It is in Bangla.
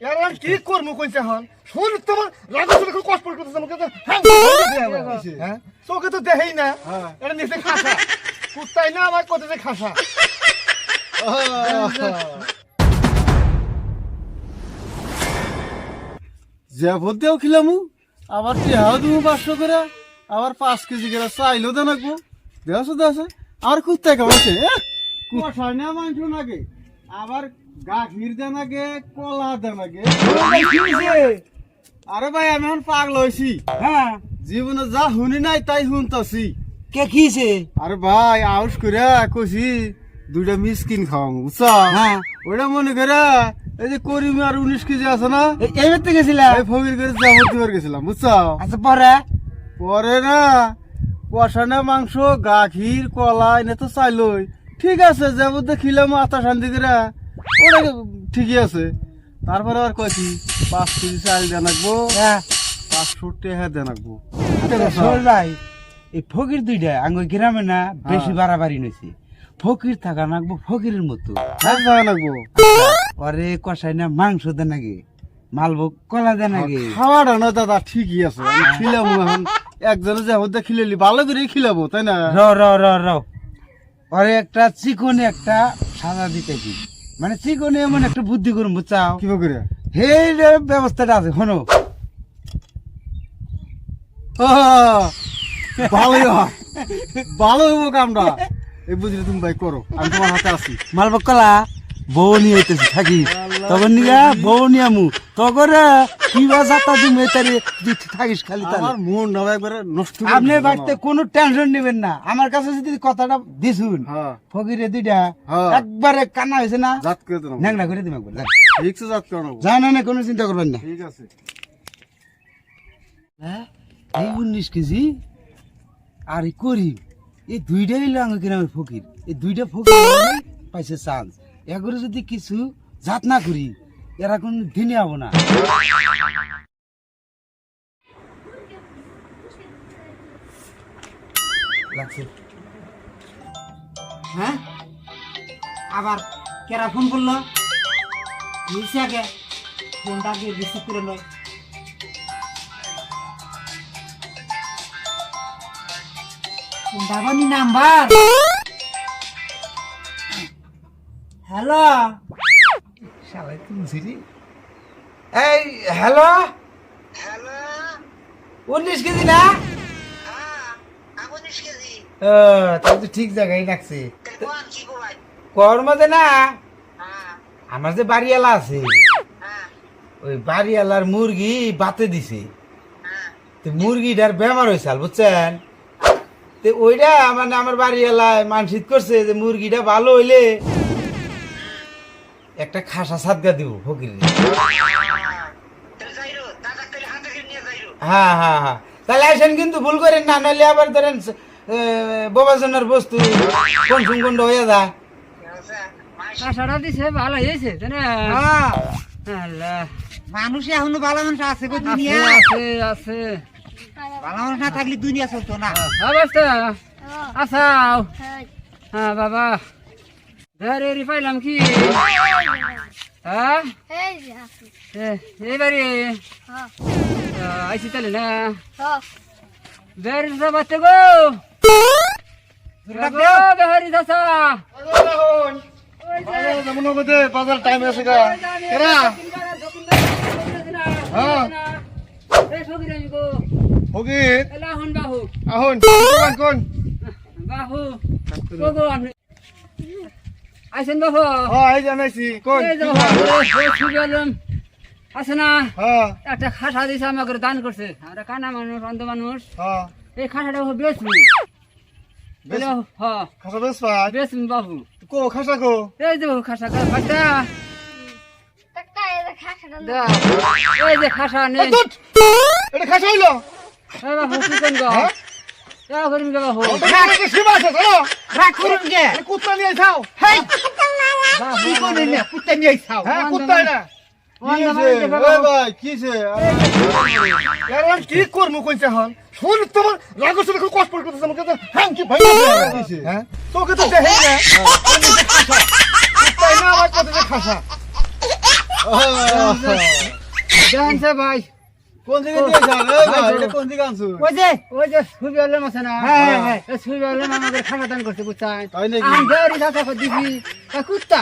এর আমি কি করব কইছে হন শুন তোমার রাগ শুনে খুব কষ্ট করতেছে আমাকে তো হ্যাঁ হ্যাঁ চোখে তো দেহেই না। হ্যাঁ। এটা নিচে খাসা। কুত্তাই না আমার কত যে খাসা। যে খিলামু আবার টেহাও দিব পাঁচশো করে? আবার পাঁচ কেজি করে চাইলেও দেন রাখব। দেওয়া আছে। আর কুত্তা কেমন আছে না মাংস আবার গাখির দেন আগে কলা দেন আগে আরে ভাই আমি এখন পাগল হয়েছি হ্যাঁ। জীবনে যা শুনি নাই তাই শুনতাছি। কে কিছে আরে ভাই আউস করে কইছি দুইটা মিসকিন খাওয়াম বুঝছ? হ্যাঁ। ওইটা মনে করে এই যে করিম আর উনিশ কেজি আছে না এইবার তো গেছিলা? এই ফকির করে দিবার গেছিলাম বুঝছ? আচ্ছা পরে? পরে না কষানো মাংস গাখির কলা এনে তো চাইলই। ঠিক আছে যাবত খিলাম আতা শান্তি করে। ওটা ঠিকই আছে। তারপরে আর কয়েছি পাঁচ কেজি চাল দেন রাখব হ্যাঁ। পাঁচশো টাকা দেন রাখব শোন ভাই এই ফকির দুইটা আঙ্গ গ্রামে না বেশি বাড়াবাড়ি নইছে। ফকির থাকা নাকবো ফকিরের মতো লাগবো। দেন পরে কষাই না মাংস দে নাকি? মালবো কলা দে নাকি? খাওয়াটা না দাদা ঠিকই আছে। আমি খিলাবো এখন। একজনে যাবত খিলালি ভালো করে খিলাবো তাই না? র র র র। পরে একটা চিকনে একটা সাদা দিতেছি মানে চিকনে এমন একটা বুদ্ধি করুন বুঝছাও? কি করে? হেই ব্যবস্থাটা আছে হনো ভালোই হয়। ভালো হব কামটা। এই বুঝলে তুমি ভাই করো আমি তোমার হাতে আছি। মালবকলা বউ নিয়ে হইতেছি থাকি। তখন নিয়া বউ নিয়ে আমু তখন কিবা যাতা তুমি তারে তুই থাকিস খালি তাহলে। আমার মন না একবারে নষ্ট আপনি দিছে কোনো টেনশন নেবেন না। আমার কাছে যদি কথাটা দিছুন হ্যাঁ। ফকিরে দুইটা হ্যাঁ। একবারে কান্না হয়েছে না জাত করে দেবো করে একবার ঠিক আছে জাত করে নেব। যান না কোনো চিন্তা করবেন না। ঠিক আছে। হ্যাঁ এই উনিশ কেজি আর করিম এই দুইটাই হইল আমার গ্রামের ফকির। এই দুইটা ফকির পাইছে চান্স এগুলো যদি কিছু জাত না করি এরা কোন দিনে হব না। লাগছে। হ্যাঁ? আবার কেরা ফোন করল? নিচে আগে? ফোনটা আগে রিসিভ করে নয় দাবানি নাম্বার? হ্যালো? শালাই রে এই হ্যালো হ্যালো উনিশ কেজি না? হ্যাঁ ও তাহলে তো ঠিক জায়গায় রাখছে। কি কর মধ্যে না? হ্যাঁ। আমার যে বাড়িওয়ালা আছে হ্যাঁ। ওই বাড়িওয়ালার মুরগি বাতে দিছে। তো মুরগিটার বেমার হয়েছে বুঝছেন? তো ওইটা মানে আমার বাড়িওয়ালায় মানসিক করছে যে মুরগিটা ভালো হইলে একটা খাসা সাদগা দিব ফকির হ্যাঁ হ্যাঁ হ্যাঁ। তাহলে আসেন কিন্তু ভুল করেন না নইলে আবার ধরেন বোবাজনের বস্তু কোন সুগন্ধ হয়ে যায়। আচ্ছা কাঁসাটা দিছে ভালো হয়েছে মানুষ এখনও ভালো মানুষ আছে গো আছে দুনিয়া। আছে। আছে ভালো মানুষ না থাকলে দুনিয়া চলতো না। অবস্থা আসাও। হ্যাঁ। বাবা। ধরে রি পাইলাম কি? হ্যাঁ? এইবারে আইসি তাহলে না? বেরি বাচ্চা গো? বেহারি দাসা যেমন হবে বাজার টাইম আছে গা। এরা? হ্যাঁ। বাহু। আহুন কোন কোন? বাহু। আইসেন বাহু হ্যাঁ এই জানাইছি কোন? এই যে সুবেলম আছে না? হ্যাঁ একটা খাসা দিছে আমাকে দান করছে। আর কানা মানুষ অন্ধ মানুষ। হ্যাঁ এই খাসাটা বেচবো। বেচ- হ্যাঁ খাসা বেশ পাই বেচবো বাহু কো খাসা কো? এই যে খাসা এই যে খাসা নেই এটা খাসা হইল? এই কি কোন গো? হ্যাঁ? কি করে নে কুত্তে নিয়ে আইছাও হ্যাঁ কুত্তা না। কি করব কইছে হন শুন তোমার রাগ শুনে খুব কষ্ট করতেছে আমাকে হ্যাঁ কি ভাই? হ্যাঁ? তোকে তো দেখাই না। কুত্তাই না আমার কত খাসা। জানছে ভাই। কোন দিকে দিয়েছ কোন আনছো? ওই যে ওই যে সুবি আলম আছে না? হ্যাঁ, হ্যাঁ। এই সুবি আলম আমাদের খানা দান করছে বুঝছেন তাই নাকি? আমি দেরি সাথে দিবি। কুত্তা